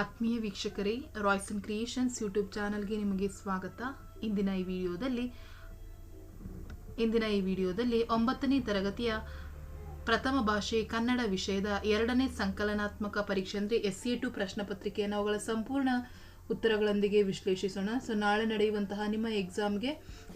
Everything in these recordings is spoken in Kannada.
ಆತ್ಮೀಯ ವೀಕ್ಷಕರೇ ರಾಯ್ಸ್ ಅಂಡ್ ಕ್ರಿಯೇಷನ್ಸ್ ಯೂಟ್ಯೂಬ್ ಚಾನಲ್ಗೆ ನಿಮಗೆ ಸ್ವಾಗತ. ಇಂದಿನ ಈ ವಿಡಿಯೋದಲ್ಲಿ, ಇಂದಿನ ಈ ವಿಡಿಯೋದಲ್ಲಿ ಒಂಬತ್ತನೇ ತರಗತಿಯ ಪ್ರಥಮ ಭಾಷೆ ಕನ್ನಡ ವಿಷಯದ ಎರಡನೇ ಸಂಕಲನಾತ್ಮಕ ಪರೀಕ್ಷೆ ಅಂದರೆ ಎಸ್ ಸಿ ಟು ಪ್ರಶ್ನೆ ಪತ್ರಿಕೆಯನ್ನು ಅವುಗಳ ಸಂಪೂರ್ಣ ಉತ್ತರಗಳೊಂದಿಗೆ ವಿಶ್ಲೇಷಿಸೋಣ. ಸೊ ನಾಳೆ ನಡೆಯುವಂತಹ ನಿಮ್ಮ ಎಕ್ಸಾಮ್ಗೆ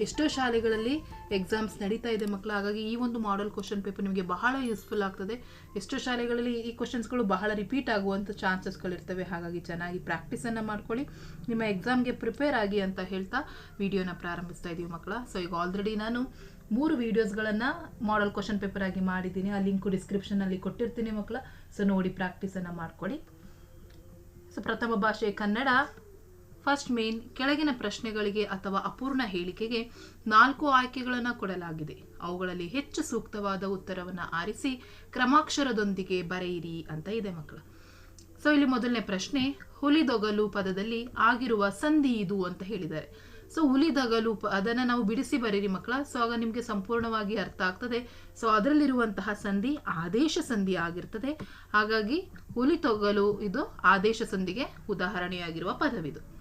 ಎಷ್ಟೋ ಶಾಲೆಗಳಲ್ಲಿ ಎಕ್ಸಾಮ್ಸ್ ನಡೀತಾ ಇದೆ ಮಕ್ಕಳು. ಹಾಗಾಗಿ ಈ ಒಂದು ಮಾಡೆಲ್ ಕ್ವಶನ್ ಪೇಪರ್ ನಿಮಗೆ ಬಹಳ ಯೂಸ್ಫುಲ್ ಆಗ್ತದೆ. ಎಷ್ಟೋ ಶಾಲೆಗಳಲ್ಲಿ ಈ ಕ್ವಶನ್ಸ್ಗಳು ಬಹಳ ರಿಪೀಟ್ ಆಗುವಂಥ ಚಾನ್ಸಸ್ಗಳಿರ್ತವೆ ಹಾಗಾಗಿ ಚೆನ್ನಾಗಿ ಪ್ರಾಕ್ಟೀಸನ್ನು ಮಾಡ್ಕೊಳ್ಳಿ. ನಿಮ್ಮ ಎಕ್ಸಾಮ್ಗೆ ಪ್ರಿಪೇರ್ ಆಗಿ ಅಂತ ಹೇಳ್ತಾ ವಿಡಿಯೋನ ಪ್ರಾರಂಭಿಸ್ತಾ ಇದ್ದೀವಿ ಮಕ್ಕಳ. ಸೊ ಈಗ ಆಲ್ರೆಡಿ ನಾನು ಮೂರು ವೀಡಿಯೋಸ್ಗಳನ್ನು ಮಾಡೆಲ್ ಕ್ವಶನ್ ಪೇಪರ್ ಆಗಿ ಮಾಡಿದ್ದೀನಿ. ಆ ಲಿಂಕು ಡಿಸ್ಕ್ರಿಪ್ಷನಲ್ಲಿ ಕೊಟ್ಟಿರ್ತೀನಿ ಮಕ್ಕಳ. ಸೊ ನೋಡಿ ಪ್ರಾಕ್ಟೀಸನ್ನು ಮಾಡ್ಕೊಳ್ಳಿ. ಸೊ ಪ್ರಥಮ ಭಾಷೆ ಕನ್ನಡ. ಫಸ್ಟ್ ಮೇನ್ ಕೆಳಗಿನ ಪ್ರಶ್ನೆಗಳಿಗೆ ಅಥವಾ ಅಪೂರ್ಣ ಹೇಳಿಕೆಗೆ ನಾಲ್ಕು ಆಯ್ಕೆಗಳನ್ನು ಕೊಡಲಾಗಿದೆ. ಅವುಗಳಲ್ಲಿ ಹೆಚ್ಚು ಸೂಕ್ತವಾದ ಉತ್ತರವನ್ನು ಆರಿಸಿ ಕ್ರಮಾಕ್ಷರದೊಂದಿಗೆ ಬರೆಯಿರಿ ಅಂತ ಇದೆ ಮಕ್ಕಳು. ಸೊ ಇಲ್ಲಿ ಮೊದಲನೇ ಪ್ರಶ್ನೆ, ಹುಲಿದೊಗಲು ಪದದಲ್ಲಿ ಆಗಿರುವ ಸಂಧಿ ಇದು ಅಂತ ಹೇಳಿದ್ದಾರೆ. ಸೊ ಹುಲಿದಗಲು ಅದನ್ನು ನಾವು ಬಿಡಿಸಿ ಬರೀರಿ ಮಕ್ಕಳ. ಸೊ ಆಗ ನಿಮಗೆ ಸಂಪೂರ್ಣವಾಗಿ ಅರ್ಥ ಆಗ್ತದೆ. ಸೊ ಅದರಲ್ಲಿರುವಂತಹ ಸಂಧಿ ಆದೇಶ ಸಂಧಿ ಆಗಿರ್ತದೆ. ಹಾಗಾಗಿ ಹುಲಿ ತೊಗಲು ಇದು ಆದೇಶ ಸಂಧಿಗೆ ಉದಾಹರಣೆಯಾಗಿರುವ ಪದವಿದು.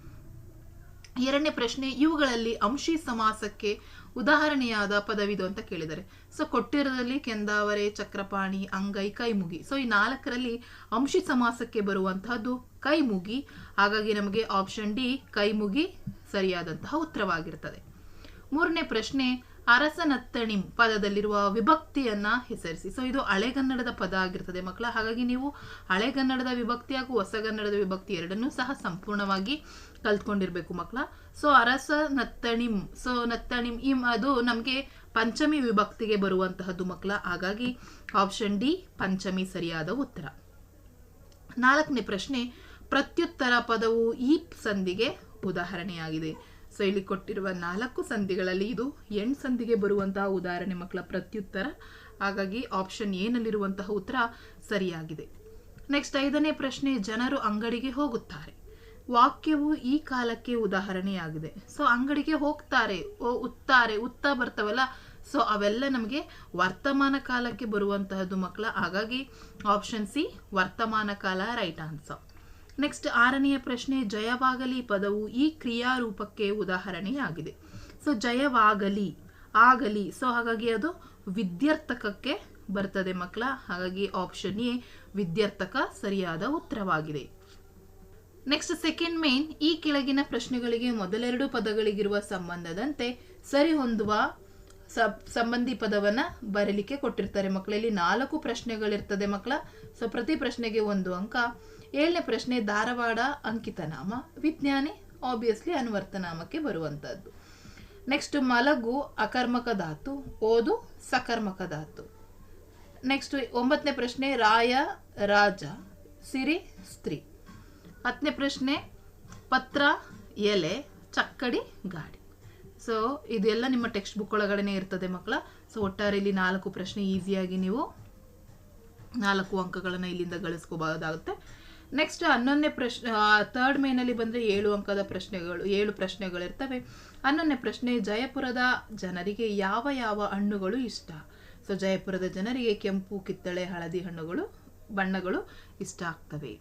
ಎರಡನೇ ಪ್ರಶ್ನೆ, ಇವುಗಳಲ್ಲಿ ಅಂಶಿ ಸಮಾಸಕ್ಕೆ ಉದಾಹರಣೆಯಾದ ಪದವಿದು ಅಂತ ಕೇಳಿದ್ದಾರೆ. ಸೊ ಕೊಟ್ಟಿರದಲ್ಲಿ ಕೆಂದಾವರೆ, ಚಕ್ರಪಾಣಿ, ಅಂಗೈ, ಕೈಮುಗಿ. ಸೊ ಈ ನಾಲ್ಕರಲ್ಲಿ ಅಂಶಿ ಸಮಾಸಕ್ಕೆ ಬರುವಂತಹದ್ದು ಕೈಮುಗಿ. ಹಾಗಾಗಿ ನಮಗೆ ಆಪ್ಷನ್ ಡಿ ಕೈಮುಗಿ ಸರಿಯಾದಂತಹ ಉತ್ತರವಾಗಿರ್ತದೆ. ಮೂರನೇ ಪ್ರಶ್ನೆ ಅರಸನತ್ತಣಿಂ ಪದದಲ್ಲಿರುವ ವಿಭಕ್ತಿಯನ್ನ ಹೆಸರಿಸಿ. ಸೊ ಇದು ಹಳೆಗನ್ನಡದ ಪದ ಆಗಿರ್ತದೆ ಮಕ್ಕಳ. ಹಾಗಾಗಿ ನೀವು ಹಳೆಗನ್ನಡದ ವಿಭಕ್ತಿ ಹಾಗೂ ಹೊಸಗನ್ನಡದ ವಿಭಕ್ತಿ ಎರಡನ್ನೂ ಸಹ ಸಂಪೂರ್ಣವಾಗಿ ಕಲ್ತ್ಕೊಂಡಿರ್ಬೇಕು ಮಕ್ಕಳ. ಸೊ ಅರಸ ನತ್ತಣಿಂ ಸೊ ನತ್ತಣಿಂ ಇಂ ಅದು ನಮಗೆ ಪಂಚಮಿ ವಿಭಕ್ತಿಗೆ ಬರುವಂತಹದ್ದು ಮಕ್ಕಳ. ಹಾಗಾಗಿ ಆಪ್ಷನ್ ಡಿ ಪಂಚಮಿ ಸರಿಯಾದ ಉತ್ತರ. ನಾಲ್ಕನೇ ಪ್ರಶ್ನೆ, ಪ್ರತ್ಯುತ್ತರ ಪದವು ಈ ಸಂಧಿಗೆ ಉದಾಹರಣೆಯಾಗಿದೆ. ಸೊ ಇಲ್ಲಿ ಕೊಟ್ಟಿರುವ ನಾಲ್ಕು ಸಂಧಿಗಳಲ್ಲಿ ಇದು ಎಂಟು ಸಂಧಿಗೆ ಬರುವಂತಹ ಉದಾಹರಣೆ ಮಕ್ಕಳ ಪ್ರತ್ಯುತ್ತರ. ಹಾಗಾಗಿ ಆಪ್ಷನ್ ಏನಲ್ಲಿರುವಂತಹ ಉತ್ತರ ಸರಿಯಾಗಿದೆ. ನೆಕ್ಸ್ಟ್ ಐದನೇ ಪ್ರಶ್ನೆ, ಜನರು ಅಂಗಡಿಗೆ ಹೋಗುತ್ತಾರೆ. ವಾಕ್ಯವು ಈ ಕಾಲಕ್ಕೆ ಉದಾಹರಣೆಯಾಗಿದೆ. ಸೊ ಅಂಗಡಿಗೆ ಹೋಗ್ತಾರೆ, ಓ, ಉತ್ತಾರೆ, ಉತ್ತ ಬರ್ತವಲ್ಲ. ಸೊ ಅವೆಲ್ಲ ನಮಗೆ ವರ್ತಮಾನ ಕಾಲಕ್ಕೆ ಬರುವಂತಹದ್ದು ಮಕ್ಕಳ. ಹಾಗಾಗಿ ಆಪ್ಷನ್ ಸಿ ವರ್ತಮಾನ ಕಾಲ ರೈಟ್ ಆನ್ಸರ್ ನೆಕ್ಸ್ಟ್ ಆರನೆಯ ಪ್ರಶ್ನೆ, ಜಯವಾಗಲಿ ಪದವು ಈ ಕ್ರಿಯಾರೂಪಕ್ಕೆ ಉದಾಹರಣೆಯಾಗಿದೆ. ಸೊ ಜಯವಾಗಲಿ, ಆಗಲಿ ಸೊ ಹಾಗಾಗಿ ಅದು ವಿದ್ಯಾರ್ಥಕಕ್ಕೆ ಬರ್ತದೆ ಮಕ್ಕಳ. ಹಾಗಾಗಿ ಆಪ್ಷನ್ ಎ, ವಿದ್ಯಾರ್ಥಕ ಸರಿಯಾದ ಉತ್ತರವಾಗಿದೆ. ನೆಕ್ಸ್ಟ್ ಸೆಕೆಂಡ್ ಮೇನ್ ಈ ಕೆಳಗಿನ ಪ್ರಶ್ನೆಗಳಿಗೆ ಮೊದಲೆರಡು ಪದಗಳಿಗಿರುವ ಸಂಬಂಧದಂತೆ ಸರಿ ಹೊಂದುವ ಸಂಬಂಧಿ ಪದವನ್ನ ಬರೀಲಿಕ್ಕೆ ಕೊಟ್ಟಿರ್ತಾರೆ ಮಕ್ಕಳಲ್ಲಿ ನಾಲ್ಕು ಪ್ರಶ್ನೆಗಳಿರ್ತದೆ ಮಕ್ಕಳ ಸೊ ಪ್ರತಿ ಪ್ರಶ್ನೆಗೆ ಒಂದು ಅಂಕ. ಏಳನೇ ಪ್ರಶ್ನೆ, ಧಾರವಾಡ ಅಂಕಿತನಾಮ ವಿಜ್ಞಾನಿ ಆಬ್ವಿಯಸ್ಲಿ ಅನುವರ್ತನಾಮಕ್ಕೆ ಬರುವಂಥದ್ದು ನೆಕ್ಸ್ಟ್ ಮಲಗು, ಅಕರ್ಮಕ ಧಾತು. ಓದು, ಸಕರ್ಮಕ ಧಾತು. ನೆಕ್ಸ್ಟ್ ಒಂಬತ್ತನೇ ಪ್ರಶ್ನೆ, ರಾಯ, ರಾಜ. ಸಿರಿ, ಸ್ತ್ರೀ. ಹತ್ತನೇ ಪ್ರಶ್ನೆ, ಪತ್ರ, ಎಲೆ, ಚಕ್ಕಡಿ, ಗಾಡಿ. ಸೊ ಇದೆಲ್ಲ ನಿಮ್ಮ ಟೆಕ್ಸ್ಟ್ ಬುಕ್ ಒಳಗಡೆ ಇರ್ತದೆ ಮಕ್ಕಳ. ಸೊ ಒಟ್ಟಾರೆ ಇಲ್ಲಿ ನಾಲ್ಕು ಪ್ರಶ್ನೆ ಈಸಿಯಾಗಿ ನೀವು ನಾಲ್ಕು ಅಂಕಗಳನ್ನು ಇಲ್ಲಿಂದ ಗಳಿಸ್ಕೋಬಹುದಾಗುತ್ತೆ. ನೆಕ್ಸ್ಟ್ ಹನ್ನೊಂದನೇ ಪ್ರಶ್ನೆ ಥರ್ಡ್ ಮೇನಲ್ಲಿ ಬಂದರೆ ಏಳು ಅಂಕದ ಪ್ರಶ್ನೆಗಳು, ಏಳು ಪ್ರಶ್ನೆಗಳಿರ್ತವೆ. ಹನ್ನೊಂದನೇ ಪ್ರಶ್ನೆ, ಜಯಪುರದ ಜನರಿಗೆ ಯಾವ ಯಾವ ಹಣ್ಣುಗಳು ಇಷ್ಟ? ಸೊ ಜಯಪುರದ ಜನರಿಗೆ ಕೆಂಪು, ಕಿತ್ತಳೆ, ಹಳದಿ ಹಣ್ಣುಗಳು, ಬಣ್ಣಗಳು ಇಷ್ಟ ಆಗ್ತವೆ.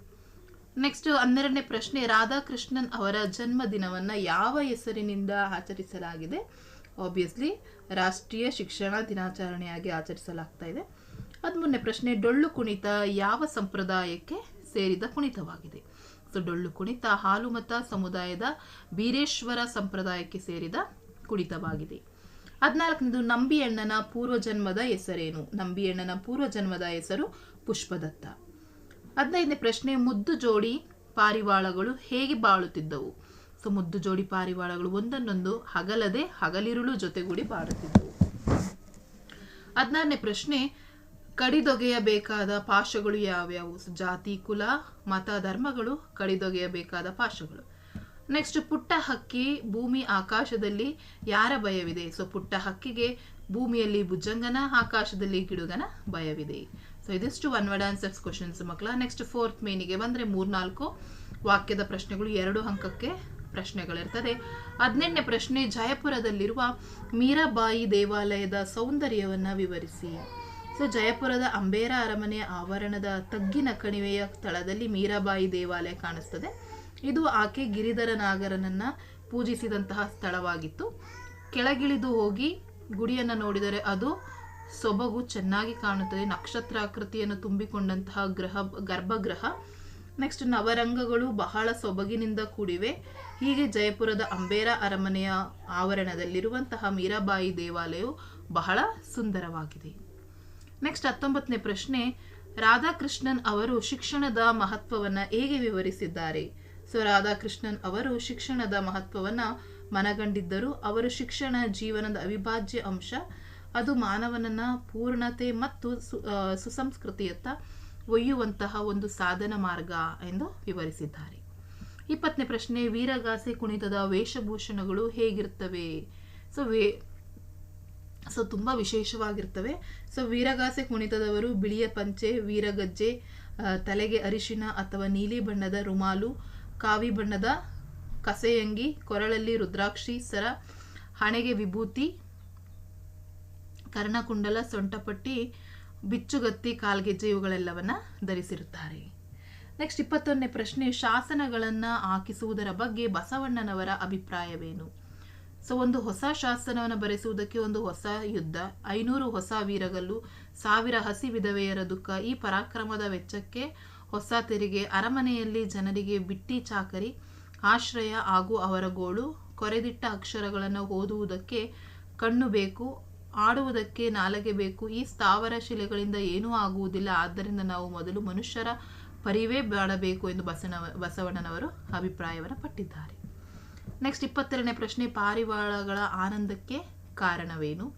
ನೆಕ್ಸ್ಟ್ ಹನ್ನೆರಡನೇ ಪ್ರಶ್ನೆ, ರಾಧಾಕೃಷ್ಣನ್ ಅವರ ಜನ್ಮದಿನವನ್ನ ಯಾವ ಹೆಸರಿನಿಂದ ಆಚರಿಸಲಾಗಿದೆ? ಆಬ್ವಿಯಸ್ಲಿ ರಾಷ್ಟ್ರೀಯ ಶಿಕ್ಷಣ ದಿನಾಚರಣೆಯಾಗಿ ಆಚರಿಸಲಾಗ್ತಾ ಇದೆ. ಹದಿಮೂರನೇ ಪ್ರಶ್ನೆ, ಡೊಳ್ಳು ಕುಣಿತ ಯಾವ ಸಂಪ್ರದಾಯಕ್ಕೆ ಸೇರಿದ ಕುಣಿತವಾಗಿದೆ? ಸೊ ಡೊಳ್ಳು ಕುಣಿತ ಹಾಲುಮತ ಸಮುದಾಯದ ಬೀರೇಶ್ವರ ಸಂಪ್ರದಾಯಕ್ಕೆ ಸೇರಿದ ಕುಣಿತವಾಗಿದೆ. ಹದಿನಾಲ್ಕನೇದು, ನಂಬಿಯಣ್ಣನ ಪೂರ್ವಜನ್ಮದ ಹೆಸರೇನು? ನಂಬಿಯಣ್ಣನ ಪೂರ್ವಜನ್ಮದ ಹೆಸರು ಪುಷ್ಪದತ್ತ. ಹದಿನೈದನೇ ಪ್ರಶ್ನೆ, ಮುದ್ದು ಜೋಡಿ ಪಾರಿವಾಳಗಳು ಹೇಗೆ ಬಾಳುತ್ತಿದ್ದವು? ಸೊ, ಮುದ್ದು ಜೋಡಿ ಪಾರಿವಾಳಗಳು ಒಂದನ್ನೊಂದು ಹಗಲದೆ ಹಗಲಿರುಳು ಜೊತೆಗೂಡಿ ಬಾಳುತ್ತಿದ್ದವು. ಹದಿನಾರನೇ ಪ್ರಶ್ನೆ, ಕಡಿದೊಗೆಯಬೇಕಾದ ಪಾಶಗಳು ಯಾವ್ಯಾವು? ಜಾತಿ, ಕುಲ, ಮತ, ಧರ್ಮಗಳು ಕಡಿದೊಗೆಯಬೇಕಾದ ಪಾಶಗಳು ನೆಕ್ಸ್ಟ್, ಪುಟ್ಟ ಹಕ್ಕಿ ಭೂಮಿ ಆಕಾಶದಲ್ಲಿ ಯಾರ ಭಯವಿದೆ? ಸೊ, ಪುಟ್ಟ ಹಕ್ಕಿಗೆ ಭೂಮಿಯಲ್ಲಿ ಭುಜಂಗನ, ಆಕಾಶದಲ್ಲಿ ಗಿಡುಗನ ಭಯವಿದೆ. ಸೊ ಇದಿಷ್ಟು ಒನ್ ವರ್ಡ್ ಆನ್ಸರ್ಸ್ ಕ್ವಶನ್ಸ್ ಮಕ್ಕಳ. ನೆಕ್ಸ್ಟ್ ಫೋರ್ತ್ ಮೇನಿಗೆ ಬಂದರೆ ಮೂರ್ನಾಲ್ಕು. ವಾಕ್ಯದ ಪ್ರಶ್ನೆಗಳು ಎರಡು ಅಂಕಕ್ಕೆ ಪ್ರಶ್ನೆಗಳಿರ್ತದೆ. ಹದಿನೆಂಟನೇ ಪ್ರಶ್ನೆ, ಜಯಪುರದಲ್ಲಿರುವ ಮೀರಾಬಾಯಿ ದೇವಾಲಯದ ಸೌಂದರ್ಯವನ್ನು ವಿವರಿಸಿ. ಸೊ ಜಯಪುರದ ಅಂಬೇರ ಅರಮನೆಯ ಆವರಣದ ತಗ್ಗಿನ ಕಣಿವೆಯ ಸ್ಥಳದಲ್ಲಿ ಮೀರಾಬಾಯಿ ದೇವಾಲಯ ಕಾಣಿಸ್ತದೆ. ಇದು ಆಕೆ ಗಿರಿಧರ ನಾಗರನನ್ನು ಪೂಜಿಸಿದಂತಹ ಸ್ಥಳವಾಗಿತ್ತು. ಕೆಳಗಿಳಿದು ಹೋಗಿ ಗುಡಿಯನ್ನು ನೋಡಿದರೆ ಅದು ಸೊಬಗು ಚೆನ್ನಾಗಿ ಕಾಣುತ್ತದೆ. ನಕ್ಷತ್ರಾಕೃತಿಯನ್ನು ತುಂಬಿಕೊಂಡಂತಹ ಗ್ರಹ, ಗರ್ಭಗೃಹ. ನೆಕ್ಸ್ಟ್ ನವರಂಗಗಳು ಬಹಳ ಸೊಬಗಿನಿಂದ ಕೂಡಿವೆ. ಹೀಗೆ ಜಯಪುರದ ಅಂಬೇರ ಅರಮನೆಯ ಆವರಣದಲ್ಲಿರುವಂತಹ ಮೀರಾಬಾಯಿ ದೇವಾಲಯವು ಬಹಳ ಸುಂದರವಾಗಿದೆ. ನೆಕ್ಸ್ಟ್ ಹತ್ತೊಂಬತ್ತನೇ ಪ್ರಶ್ನೆ, ರಾಧಾಕೃಷ್ಣನ್ ಅವರು ಶಿಕ್ಷಣದ ಮಹತ್ವವನ್ನು ಹೇಗೆ ವಿವರಿಸಿದ್ದಾರೆ? ಸೊ ರಾಧಾಕೃಷ್ಣನ್ ಅವರು ಶಿಕ್ಷಣದ ಮಹತ್ವವನ್ನು ಮನಗಂಡಿದ್ದರು. ಅವರು ಶಿಕ್ಷಣ ಜೀವನದ ಅವಿಭಾಜ್ಯ ಅಂಶ. ಅದು ಮಾನವನನ್ನ ಪೂರ್ಣತೆ ಮತ್ತು ಸುಸಂಸ್ಕೃತಿಯತ್ತ ಒಯ್ಯುವಂತಹ ಒಂದು ಸಾಧನ ಮಾರ್ಗ ಎಂದು ವಿವರಿಸಿದ್ದಾರೆ. ಇಪ್ಪತ್ತನೇ ಪ್ರಶ್ನೆ, ವೀರಗಾಸೆ ಕುಣಿತದ ವೇಷಭೂಷಣಗಳು ಹೇಗಿರ್ತವೆ ಸೊ ವೇ ಸೊ ತುಂಬ ವಿಶೇಷವಾಗಿರ್ತವೆ. ಸೊ ವೀರಗಾಸೆ ಕುಣಿತದವರು ಬಿಳಿಯ ಪಂಚೆ, ವೀರಗಜ್ಜೆ ತಲೆಗೆ ಅರಿಶಿನ ಅಥವಾ ನೀಲಿ ಬಣ್ಣದ ರುಮಾಲು, ಕಾವಿ ಬಣ್ಣದ ಕಸೆಯಂಗಿ, ಕೊರಳಲ್ಲಿ ರುದ್ರಾಕ್ಷಿ, ಸರ, ಹಣೆಗೆ ವಿಭೂತಿ ಕರ್ಣಕುಂಡಲ, ಸೊಂಟಪಟ್ಟಿ, ಬಿಚ್ಚುಗತ್ತಿ, ಕಾಲ್ಗೆಜ್ಜೆ ಇವುಗಳೆಲ್ಲವನ್ನ ಧರಿಸಿರುತ್ತಾರೆ. ನೆಕ್ಸ್ಟ್ ಇಪ್ಪತ್ತೊಂದನೇ ಪ್ರಶ್ನೆ, ಶಾಸನಗಳನ್ನು ಹಾಕಿಸುವುದರ ಬಗ್ಗೆ ಬಸವಣ್ಣನವರ ಅಭಿಪ್ರಾಯವೇನು? ಸೊ ಒಂದು ಹೊಸ ಶಾಸನವನ್ನು ಬರೆಸುವುದಕ್ಕೆ ಒಂದು ಹೊಸ ಯುದ್ಧ, ಐನೂರು ಹೊಸ ವೀರಗಲ್ಲು, ಸಾವಿರ ಹಸಿ ವಿಧವೆಯರ ದುಃಖ, ಈ ಪರಾಕ್ರಮದ ವೆಚ್ಚಕ್ಕೆ ಹೊಸ ತೆರಿಗೆ, ಅರಮನೆಯಲ್ಲಿ ಜನರಿಗೆ ಬಿಟ್ಟಿ ಚಾಕರಿ, ಆಶ್ರಯ ಹಾಗೂ ಅವರ ಗೋಳು, ಕೊರೆದಿಟ್ಟ ಅಕ್ಷರಗಳನ್ನು ಓದುವುದಕ್ಕೆ ಕಣ್ಣು ಬೇಕು ಆಡುವುದಕ್ಕೆ ನಾಲಗೆ ಬೇಕು. ಈ ಸ್ಥಾವರ ಶಿಲೆಗಳಿಂದ ಏನೂ ಆಗುವುದಿಲ್ಲ. ಆದ್ದರಿಂದ ನಾವು ಮೊದಲು ಮನುಷ್ಯರ ಪರಿವೇ ಬಾಡಬೇಕು ಎಂದು ಬಸವ ಬಸವಣ್ಣನವರು ಅಭಿಪ್ರಾಯವನ್ನು ಪಟ್ಟಿದ್ದಾರೆ. ನೆಕ್ಸ್ಟ್ ಇಪ್ಪತ್ತೆರಡನೇ ಪ್ರಶ್ನೆ, ಪಾರಿವಾಳಗಳ ಆನಂದಕ್ಕೆ ಕಾರಣವೇನು?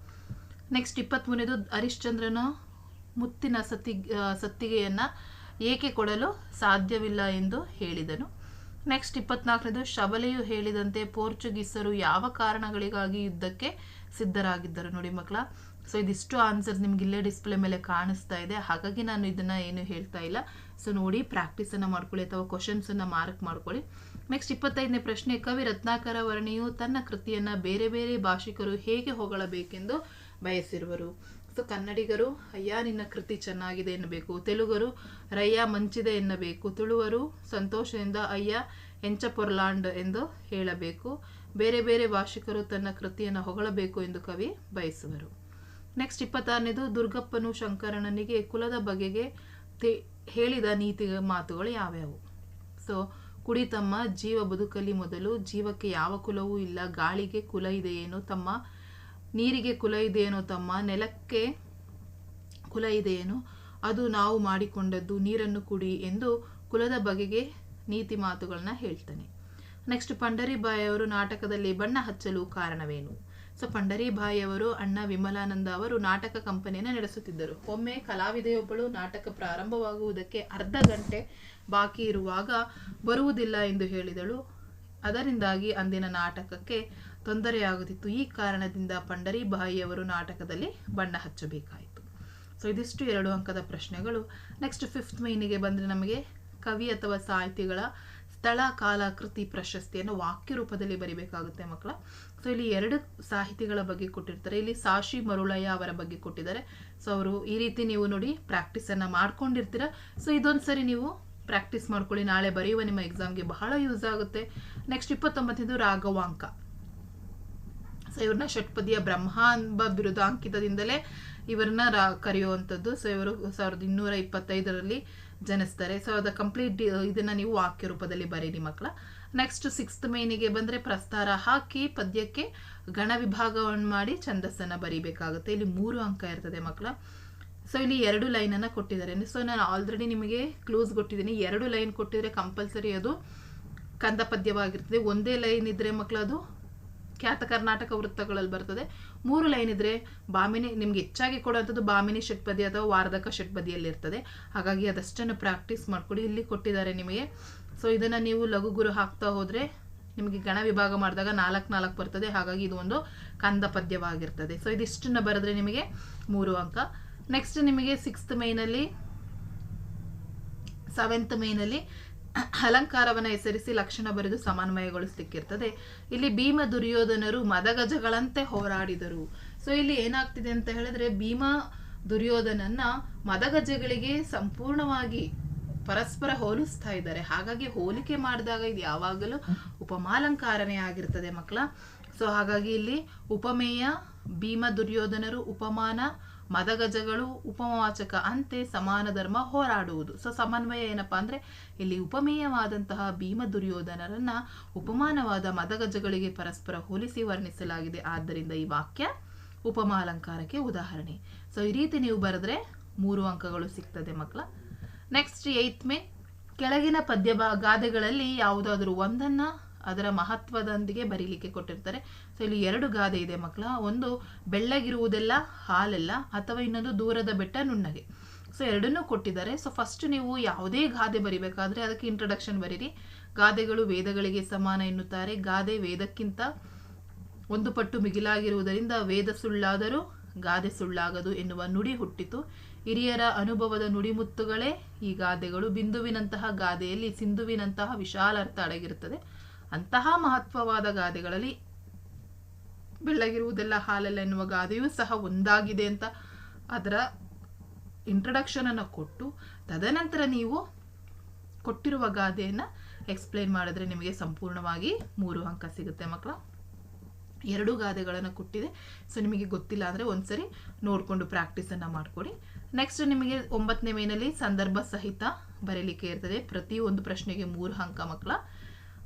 ನೆಕ್ಸ್ಟ್ ಇಪ್ಪತ್ತ್ಮೂರನೇದು ಹರಿಶ್ಚಂದ್ರನ ಮುತ್ತಿನ ಸತಿ ಸತ್ತಿಗೆಯನ್ನು ಸತ್ತಿಗೆಯನ್ನ ಏಕೆ ಕೊಡಲು ಸಾಧ್ಯವಿಲ್ಲ ಎಂದು ಹೇಳಿದನು. ನೆಕ್ಸ್ಟ್ ಇಪ್ಪತ್ನಾಲ್ಕನೇದು ಶಬಲೆಯು ಹೇಳಿದಂತೆ ಪೋರ್ಚುಗೀಸರು ಯಾವ ಕಾರಣಗಳಿಗಾಗಿ ಯುದ್ಧಕ್ಕೆ ಸಿದ್ಧರಾಗಿದ್ದರು ನೋಡಿ ಮಕ್ಕಳ. ಸೊ ಇದಿಷ್ಟು ಆನ್ಸರ್ ನಿಮ್ಗೆ ಇಲ್ಲೇ ಡಿಸ್ಪ್ಲೇ ಮೇಲೆ ಕಾಣಿಸ್ತಾ ಇದೆ. ಹಾಗಾಗಿ ನಾನು ಇದನ್ನ ಏನು ಹೇಳ್ತಾ ಇಲ್ಲ. ಸೊ ನೋಡಿ ಪ್ರಾಕ್ಟೀಸನ್ನು ಮಾಡ್ಕೊಳ್ಳಿ ಅಥವಾ ಕ್ವಶನ್ಸನ್ನು ಮಾರ್ಕ್ ಮಾಡ್ಕೊಳ್ಳಿ. ನೆಕ್ಸ್ಟ್ ಇಪ್ಪತ್ತೈದನೇ ಪ್ರಶ್ನೆ, ಕವಿ ರತ್ನಾಕರ ವರ್ಣಿಯು ತನ್ನ ಕೃತಿಯನ್ನ ಬೇರೆ ಬೇರೆ ಭಾಷಿಕರು ಹೇಗೆ ಹೊಗಳಬೇಕೆಂದು ಬಯಸಿರುವರು? ಸೊ ಕನ್ನಡಿಗರು, ಅಯ್ಯ, ನಿನ್ನ ಕೃತಿ ಚೆನ್ನಾಗಿದೆ ಎನ್ನಬೇಕು. ತೆಲುಗರು ರಯ್ಯ ಮಂಚಿದೆ ಎನ್ನಬೇಕು. ತುಳುವರು, ಸಂತೋಷದಿಂದ, ಅಯ್ಯ, ಎಂಚ ಪೊರ್ಲಾಂಡ್ ಎಂದು ಹೇಳಬೇಕು. ಬೇರೆ ಬೇರೆ ಭಾಷಿಕರು ತನ್ನ ಕೃತಿಯನ್ನು ಹೊಗಳಬೇಕು ಎಂದು ಕವಿ ಬಯಸುವರು. ನೆಕ್ಸ್ಟ್ ಇಪ್ಪತ್ತಾರನೇದು, ದುರ್ಗಪ್ಪನು ಶಂಕರಣ್ಣನಿಗೆ ಕುಲದ ಬಗೆಗೆ ಹೇಳಿದ ನೀತಿ ಮಾತುಗಳು ಯಾವ್ಯಾವು? ಸೊ ಕುಡಿತಮ್ಮ ಜೀವ ಬದುಕಲಿ ಮೊದಲು ಜೀವಕ್ಕೆ ಯಾವ ಕುಲವೂ ಇಲ್ಲ, ಗಾಳಿಗೆ ಕುಲ ಇದೆಯೇನೋ ತಮ್ಮ ನೀರಿಗೆ ಕುಲ ಇದೆಯೇನೋ ತಮ್ಮ, ನೆಲಕ್ಕೆ ಕುಲ ಇದೆಯೇನೋ, ಅದು ನಾವು ಮಾಡಿಕೊಂಡದ್ದು ನೀರನ್ನು ಕುಡಿ ಎಂದು ಕುಲದ ಬಗೆಗೆ ನೀತಿ ಮಾತುಗಳನ್ನ ಹೇಳ್ತಾನೆ. ನೆಕ್ಸ್ಟ್ ಪಂಡರಿಬಾಯಿ ಅವರು ನಾಟಕದಲ್ಲಿ ಬಣ್ಣ ಹಚ್ಚಲು ಕಾರಣವೇನು? ಸೊ ಪಂಡರಿಬಾಯಿ ಅವರು ಅಣ್ಣ ವಿಮಲಾನಂದ ಅವರು ನಾಟಕ ಕಂಪನಿಯನ್ನು ನಡೆಸುತ್ತಿದ್ದರು. ಒಮ್ಮೆ ಕಲಾವಿದೆಯೊಬ್ಬಳು ನಾಟಕ ಪ್ರಾರಂಭವಾಗುವುದಕ್ಕೆ ಅರ್ಧ ಗಂಟೆ ಬಾಕಿ ಇರುವಾಗ ಬರುವುದಿಲ್ಲ ಎಂದು ಹೇಳಿದಳು. ಅದರಿಂದಾಗಿ ಅಂದಿನ ನಾಟಕಕ್ಕೆ ತೊಂದರೆಯಾಗುತ್ತಿತ್ತು ಈ ಕಾರಣದಿಂದ ಪಂಡರಿಬಾಯಿಯವರು ನಾಟಕದಲ್ಲಿ ಬಣ್ಣ ಹಚ್ಚಬೇಕಾಯಿತು. ಸೊ ಇದಿಷ್ಟು ಎರಡು ಅಂಕದ ಪ್ರಶ್ನೆಗಳು. ನೆಕ್ಸ್ಟ್ ಫಿಫ್ತ್ ಮೈನಿಗೆ ಬಂದರೆ ನಮಗೆ ಕವಿ ಅಥವಾ ಸಾಹಿತಿಗಳ ಸ್ಥಳ, ಕಾಲ, ಕೃತಿ, ಪ್ರಶಸ್ತಿಯನ್ನು ವಾಕ್ಯ ರೂಪದಲ್ಲಿ ಬರಿಬೇಕಾಗುತ್ತೆ ಮಕ್ಕಳ. ಸೊ ಇಲ್ಲಿ ಎರಡು ಸಾಹಿತಿಗಳ ಬಗ್ಗೆ ಕೊಟ್ಟಿರ್ತಾರೆ. ಇಲ್ಲಿ ಸಾಶಿ ಮರುಳಯ್ಯ ಅವರ ಬಗ್ಗೆ ಕೊಟ್ಟಿದ್ದಾರೆ. ಸೊ ಅವರು ಈ ರೀತಿ ನೀವು ನೋಡಿ ಪ್ರಾಕ್ಟೀಸನ್ನು ಮಾಡ್ಕೊಂಡಿರ್ತೀರ. ಸೊ ಇದೊಂದು ಸರಿ ನೀವು ಪ್ರಾಕ್ಟೀಸ್ ಮಾಡ್ಕೊಳ್ಳಿ. ನಾಳೆ ಬರೆಯುವ ನಿಮ್ಮ ಎಕ್ಸಾಮ್ಗೆ ಬಹಳ ಯೂಸ್ ಆಗುತ್ತೆ. ನೆಕ್ಸ್ಟ್ ಇಪ್ಪತ್ತೊಂಬತ್ತನೇದು ರಾಘವಾಂಕ. ಸೊ ಇವ್ರನ್ನ ಷಟ್ಪದಿಯ ಬ್ರಹ್ಮ ಎಂಬ ಬಿರುದಾಂಕಿತದಿಂದಲೇ ಇವರನ್ನ ರಾ, ಕರೆಯುವಂಥದ್ದು. ಸೊ ಇವರು ಸಾವಿರದ ಇನ್ನೂರ ಇಪ್ಪತ್ತೈದರಲ್ಲಿ ಜನಿಸ್ತಾರೆ. ಸೊ ಅದ ಕಂಪ್ಲೀಟ್ ಇದನ್ನ ನೀವು ವಾಕ್ಯ ರೂಪದಲ್ಲಿ ಬರೀರಿ ಮಕ್ಕಳ. ನೆಕ್ಸ್ಟ್ ಸಿಕ್ಸ್ತ್ ಮೈನಿಗೆ ಬಂದ್ರೆ ಪ್ರಸ್ತಾರ ಹಾಕಿ ಪದ್ಯಕ್ಕೆ ಗಣ ವಿಭಾಗವನ್ನು ಮಾಡಿ ಛಂದಸ್ಸನ್ನ ಬರಿಬೇಕಾಗುತ್ತೆ. ಇಲ್ಲಿ ಮೂರು ಅಂಕ ಇರ್ತದೆ ಮಕ್ಕಳ. ಸೊ ಇಲ್ಲಿ ಎರಡು ಲೈನನ್ನು ಕೊಟ್ಟಿದ್ದಾರೆ. ಸೊ ನಾನು ಆಲ್ರೆಡಿ ನಿಮಗೆ ಕ್ಲೂಸ್ ಕೊಟ್ಟಿದ್ದೀನಿ. ಎರಡು ಲೈನ್ ಕೊಟ್ಟಿದ್ರೆ ಕಂಪಲ್ಸರಿ ಅದು. ಕಂದ ಪದ್ಯವಾಗಿರ್ತದೆ ಒಂದೇ ಲೈನ್ ಇದ್ದರೆ ಮಕ್ಕಳು ಅದು ಖ್ಯಾತ ಕರ್ನಾಟಕ ವೃತ್ತಗಳಲ್ಲಿ ಬರ್ತದೆ. ಮೂರು ಲೈನ್ ಇದ್ರೆ ಬಾಮಿನಿ ನಿಮ್ಗೆ ಹೆಚ್ಚಾಗಿ ಕೊಡುವಂಥದ್ದು ಬಾಮಿನಿ ಷಟ್ಪದಿ ಅಥವಾ ವಾರ್ಧಕ ಷಟ್ಪದಿಯಲ್ಲಿ ಇರ್ತದೆ. ಹಾಗಾಗಿ ಅದಷ್ಟನ್ನು ಪ್ರಾಕ್ಟೀಸ್ ಮಾಡ್ಕೊಡಿ. ಇಲ್ಲಿ ಕೊಟ್ಟಿದ್ದಾರೆ ನಿಮಗೆ. ಸೊ ಇದನ್ನ ನೀವು ಲಘು ಗುರು ಹಾಕ್ತಾ ಹೋದ್ರೆ ನಿಮಗೆ ಗಣ ವಿಭಾಗ ಮಾಡಿದಾಗ ನಾಲ್ಕು ನಾಲ್ಕು ಬರ್ತದೆ. ಹಾಗಾಗಿ ಇದು ಒಂದು ಕಂದ ಪದ್ಯವಾಗಿರ್ತದೆ. ಸೊ ಇದಿಷ್ಟನ್ನ ಬರೆದ್ರೆ ನಿಮಗೆ ಮೂರು ಅಂಕ. ನೆಕ್ಸ್ಟ್ ನಿಮಗೆ ಸಿಕ್ಸ್ತ್ ಮೇನಲ್ಲಿ ಸೆವೆಂತ್ ಮೈನಲ್ಲಿ ಅಲಂಕಾರವನ್ನು ಹೆಸರಿಸಿ ಲಕ್ಷಣ ಬರೆದು ಸಮನ್ವಯಗೊಳಿಸ್ಲಿಕ್ಕಿರ್ತದೆ. ಇಲ್ಲಿ ಭೀಮ ದುರ್ಯೋಧನರು ಮದಗಜಗಳಂತೆ ಹೋರಾಡಿದರು. ಸೊ ಇಲ್ಲಿ ಏನಾಗ್ತಿದೆ ಅಂತ ಹೇಳಿದ್ರೆ ಭೀಮ ದುರ್ಯೋಧನನ್ನ ಮದಗಜಗಳಿಗೆ ಸಂಪೂರ್ಣವಾಗಿ ಪರಸ್ಪರ ಹೋಲಿಸ್ತಾ ಇದ್ದಾರೆ. ಹಾಗಾಗಿ ಹೋಲಿಕೆ ಮಾಡಿದಾಗ ಇದು ಯಾವಾಗಲೂ ಉಪಮಾಲಂಕಾರನೇ ಆಗಿರ್ತದೆ ಮಕ್ಕಳ. ಸೊ ಹಾಗಾಗಿ ಇಲ್ಲಿ ಉಪಮೇಯ ಭೀಮ ದುರ್ಯೋಧನರು ಉಪಮಾನ ಮದಗಜಗಳು ಉಪವಾಚಕ ಅಂತೆ ಸಮಾನ ಧರ್ಮ ಹೋರಾಡುವುದು. ಸೊ, ಸಮನ್ವಯ ಏನಪ್ಪಾ ಅಂದ್ರೆ, ಇಲ್ಲಿ ಉಪಮೇಯವಾದಂತಹ ಭೀಮ ದುರ್ಯೋಧನರನ್ನ ಉಪಮಾನವಾದ ಮದಗಜಗಳಿಗೆ ಪರಸ್ಪರ ಹೋಲಿಸಿ ವರ್ಣಿಸಲಾಗಿದೆ. ಆದ್ದರಿಂದ ಈ ವಾಕ್ಯ ಉಪಮಾಲಂಕಾರಕ್ಕೆ ಉದಾಹರಣೆ. ಸೊ, ಈ ರೀತಿ ನೀವು ಬರೆದ್ರೆ ಮೂರು ಅಂಕಗಳು ಸಿಗ್ತದೆ ಮಕ್ಕಳ. ನೆಕ್ಸ್ಟ್ ಏತ್ ಮೇ, ಕೆಳಗಿನ ಪದ್ಯ ಗಾದೆಗಳಲ್ಲಿ ಯಾವುದಾದ್ರೂ ಒಂದನ್ನ ಅದರ ಮಹತ್ವದೊಂದಿಗೆ ಬರೀಲಿಕ್ಕೆ ಕೊಟ್ಟಿರ್ತಾರೆ. ಸೊ ಇಲ್ಲಿ ಎರಡು ಗಾದೆ ಇದೆ ಮಕ್ಕಳ. ಒಂದು ಬೆಳ್ಳಗಿರುವುದೆಲ್ಲ ಹಾಲೆಲ್ಲ, ಅಥವಾ ಇನ್ನೊಂದು ದೂರದ ಬೆಟ್ಟ ನುಣ್ಣಗೆ. ಸೊ ಎರಡನ್ನೂ ಕೊಟ್ಟಿದ್ದಾರೆ. ಸೊ ಫಸ್ಟ್ ನೀವು ಯಾವುದೇ ಗಾದೆ ಬರಿಬೇಕಾದ್ರೆ ಅದಕ್ಕೆ ಇಂಟ್ರಡಕ್ಷನ್ ಬರೀರಿ. ಗಾದೆಗಳು ವೇದಗಳಿಗೆ ಸಮಾನ ಎನ್ನುತ್ತಾರೆ. ಗಾದೆ ವೇದಕ್ಕಿಂತ ಒಂದು ಪಟ್ಟು ಮಿಗಿಲಾಗಿರುವುದರಿಂದ ವೇದ ಸುಳ್ಳಾದರೂ ಗಾದೆ ಸುಳ್ಳಾಗದು ಎನ್ನುವ ನುಡಿ ಹುಟ್ಟಿತು. ಹಿರಿಯರ ಅನುಭವದ ನುಡಿಮುತ್ತುಗಳೇ ಈ ಗಾದೆಗಳು. ಬಿಂದುವಿನಂತಹ ಗಾದೆಯಲ್ಲಿ ಸಿಂಧುವಿನಂತಹ ವಿಶಾಲ ಅರ್ಥ ಅಡಗಿರುತ್ತದೆ. ಅಂತಹ ಮಹತ್ವವಾದ ಗಾದೆಗಳಲ್ಲಿ ಬೆಳ್ಳಗಿರುವುದೆಲ್ಲ ಹಾಲಲ್ಲ ಎನ್ನುವ ಗಾದೆಯೂ ಸಹ ಒಂದಾಗಿದೆ ಅಂತ ಅದರ ಇಂಟ್ರಡಕ್ಷನ್ ಅನ್ನು ಕೊಟ್ಟು, ತದನಂತರ ನೀವು ಕೊಟ್ಟಿರುವ ಗಾದೆಯನ್ನು ಎಕ್ಸ್ಪ್ಲೇನ್ ಮಾಡಿದ್ರೆ ನಿಮಗೆ ಸಂಪೂರ್ಣವಾಗಿ ಮೂರು ಅಂಕ ಸಿಗುತ್ತೆ ಮಕ್ಕಳ ಎರಡು ಗಾದೆಗಳನ್ನು ಕೊಟ್ಟಿದೆ. ಸೊ ನಿಮಗೆ ಗೊತ್ತಿಲ್ಲ ಅಂದರೆ ಒಂದ್ಸರಿ ನೋಡಿಕೊಂಡು ಪ್ರಾಕ್ಟೀಸನ್ನು ಮಾಡಿಕೊಡಿ. ನೆಕ್ಸ್ಟ್ ನಿಮಗೆ ಒಂಬತ್ತನೇ ಮೇನಲ್ಲಿ ಸಂದರ್ಭ ಸಹಿತ ಬರೀಲಿಕ್ಕೆ ಇರ್ತದೆ. ಪ್ರತಿಯೊಂದು ಪ್ರಶ್ನೆಗೆ ಮೂರು ಅಂಕ ಮಕ್ಕಳ